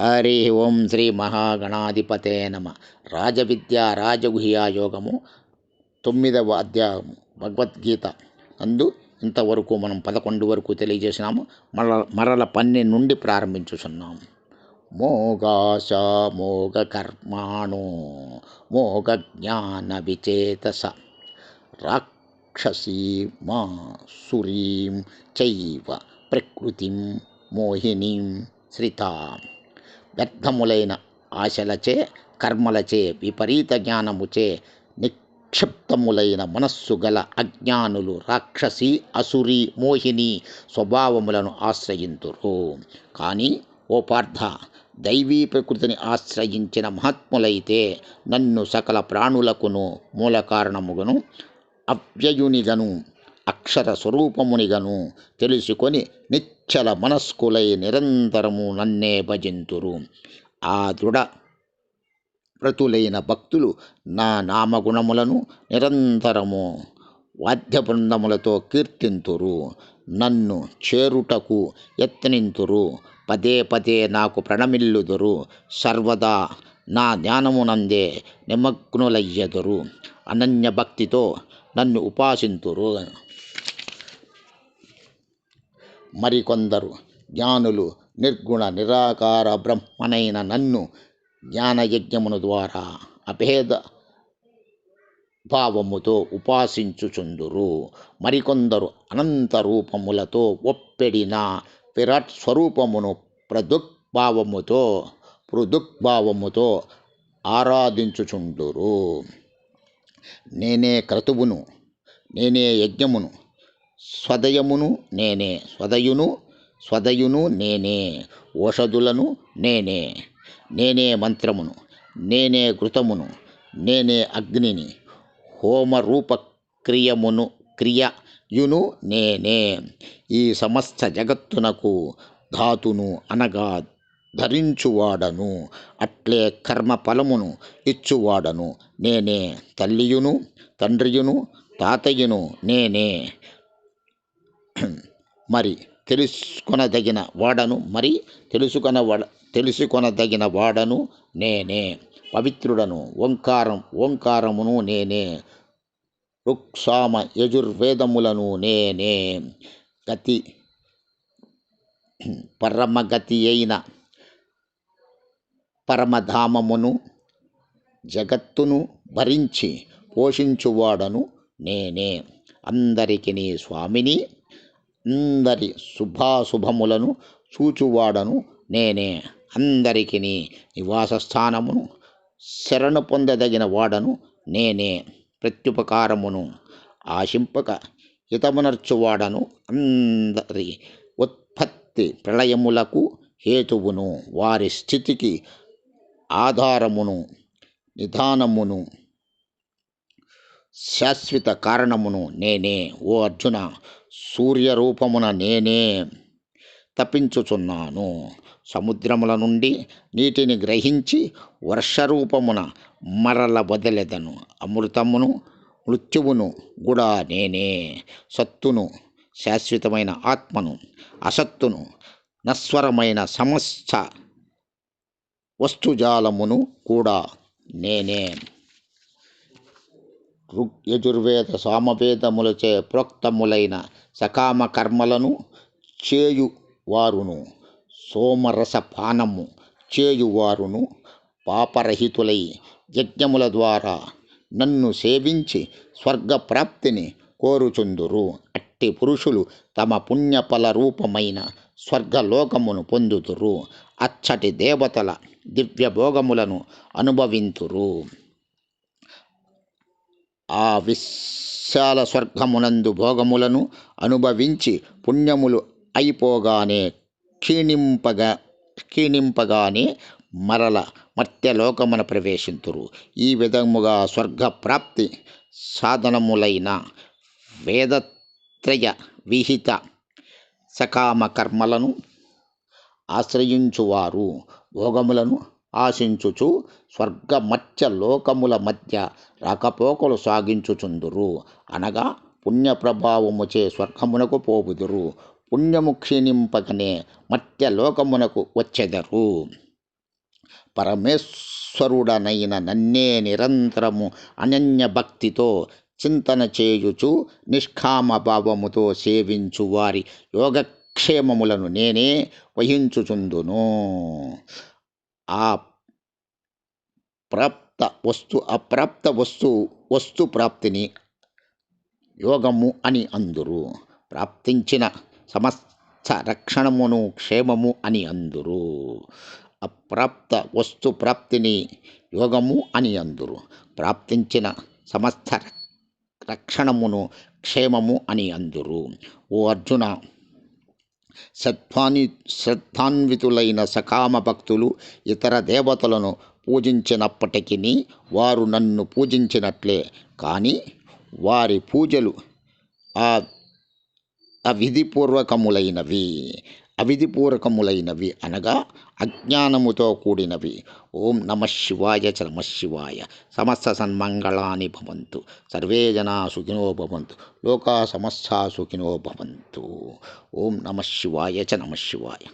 హరి ఓం శ్రీ మహాగణాధిపతే నమ. రాజవిద్య రాజగుహ్య యోగము తొమ్మిదవ అధ్యాయము. భగవద్గీత అందు ఇంతవరకు మనం పదకొండు వరకు తెలియజేసినాము. మరల మరల పన్నెండు నుండి ప్రారంభించుచున్నాము. మోగాశ మోగ కర్మాణు మోగ జ్ఞాన విచేతస రాక్షసీ మా సురీం చైవ ప్రకృతిం మోహినీం శ్రితాం. వ్యర్థములైన ఆశలచే కర్మలచే విపరీత జ్ఞానముచే నిక్షిప్తములైన మనస్సు గల అజ్ఞానులు రాక్షసి అసురి మోహిని స్వభావములను ఆశ్రయింతురు. కానీ ఓ పార్థ దైవీ ప్రకృతిని ఆశ్రయించిన మహాత్ములైతే నన్ను సకల ప్రాణులకును మూల కారణముగను అవ్యయునిగను అక్షర స్వరూపమునిగను తెలుసుకొని నిశ్చల మనస్కులై నిరంతరము నన్నే భజింతురు. ఆ దృఢ వ్రతులైన భక్తులు నా నామగుణములను నిరంతరము వాద్య బృందములతో కీర్తింతురు. నన్ను చేరుటకు యత్నింతురు. పదే పదే నాకు ప్రణమిల్లుదురు. సర్వదా నా జ్ఞానమునందే నిమగ్నులయ్యదురు. అనన్య భక్తితో నన్ను ఉపాసింతురు. మరికొందరు జ్ఞానులు నిర్గుణ నిరాకార బ్రహ్మనైన నన్ను జ్ఞానయజ్ఞమును ద్వారా అభేద భావముతో ఉపాసించుచుందురు. మరికొందరు అనంత రూపములతో ఒప్పెడిన విరాట్ స్వరూపమును ప్రదుక్భావముతో పృదుక్భావముతో ఆరాధించుచుండురు నేనే క్రతువును నేనే యజ్ఞమును స్వదయమును నేనే. స్వదయును స్వదయును నేనే. ఓషధులను నేనే. నేనే మంత్రమును. నేనే ఘృతమును నేనే అగ్నిని. హోమరూప క్రియమును క్రియయును నేనే. ఈ సమస్త జగత్తునకు ధాతును అనగా ధరించువాడను. అట్లే కర్మ ఫలమును ఇచ్చువాడను నేనే. తల్లియును తండ్రియును తాతయ్యను నేనే. మరి తెలుసుకొనదగిన వాడను మరి తెలుసుకొన వాడ తెలుసుకొనదగిన వాడను నేనే. పవిత్రుడను ఓంకారం ఓంకారమును నేనే. రుక్సామ యజుర్వేదములను నేనే. గతి పరమగతి అయిన పరమధామమును జగత్తును భరించి పోషించువాడను నేనే. అందరికీ నీ స్వామిని అందరి శుభాశుభములను చూచువాడను నేనే. అందరికి నివాస స్థానమును శరణు పొందదగిన వాడను నేనే. ప్రత్యుపకారమును ఆశింపక హితమునర్చువాడను అందరి ఉత్పత్తి ప్రళయములకు హేతువును వారి స్థితికి ఆధారమును నిధానమును శాశ్వత కారణమును నేనే ఓ అర్జున సూర్యరూపమున నేనే తప్పించుచున్నాను సముద్రముల నుండి నీటిని గ్రహించి వర్షరూపమున మరల వదిలెదను. అమృతమును మృత్యువును కూడా నేనే. సత్తును శాశ్వతమైన ఆత్మను. అసత్తును నస్వరమైన సమస్త వస్తుజాలమును కూడా నేనే. ఋగ్ యజుర్వేద సామవేదములచే ప్రోక్తములైన సకామ కర్మలను చేయువారును సోమరస పానము చేయువారును పాపరహితులై యజ్ఞముల ద్వారా నన్ను సేవించి స్వర్గప్రాప్తిని కోరుచుందురు. అట్టి పురుషులు తమ పుణ్యఫల రూపమైన స్వర్గలోకమును పొందుతురు అచ్చటి దేవతల దివ్య భోగములను అనుభవింతురు. ఆ విశాల స్వర్గమునందు భోగములను అనుభవించి పుణ్యములు అయిపోగానే క్షీణింపగా క్షీణింపగానే మరల మర్త్యలోకమున ప్రవేశింతురు. ఈ విధముగా స్వర్గప్రాప్తి సాధనములైన వేదత్రయ విహిత సకామ కర్మలను ఆశ్రయించువారు. భోగములను ఆశించుచు స్వర్గమత్య లోకముల మధ్య రాకపోకలు సాగించుచుందురు. అనగా పుణ్య ప్రభావముచే స్వర్గమునకు పోవుదురు. పుణ్యము క్షీణింపగనే మత్య లోకమునకు వచ్చెదరు. పరమేశ్వరుడనైన నన్నే నిరంతరము అనన్య భక్తితో చింతన చేయుచు నిష్కామ భావముతో సేవించు వారి యోగక్షేమములను నేనే వహించుచుందును. ఆ ప్రాప్త వస్తు అప్రాప్త వస్తు వస్తు ప్రాప్తిని యోగము అని అందురు. ప్రాప్తించిన సమస్త రక్షణమును క్షేమము అని అందురు. అప్రాప్త వస్తు ప్రాప్తిని యోగము అని అందురు. ప్రాప్తించిన సమస్త రక్షణమును క్షేమము అని అందురు. ఓ అర్జున సత్వాని శ్రద్ధాన్వితులైన సకామ భక్తులు ఇతర దేవతలను పూజించినప్పటికీ వారు నన్ను పూజించినట్లే. కానీ వారి పూజలు ఆ అవిధిపూర్వకములైనవి. అవిధిపూర్వకములైనవి అనగా అజ్ఞానముతో కూడినవి. ఓం నమ శివాయ చ నమ శివాయ. సమస్త సన్మంగళాని భవంతు. సర్వే జనా సుఖినో భవంతు. లోకా సమస్త సుఖినో భవంతు. ఓం నమ శివాయ చ నమ శివాయ.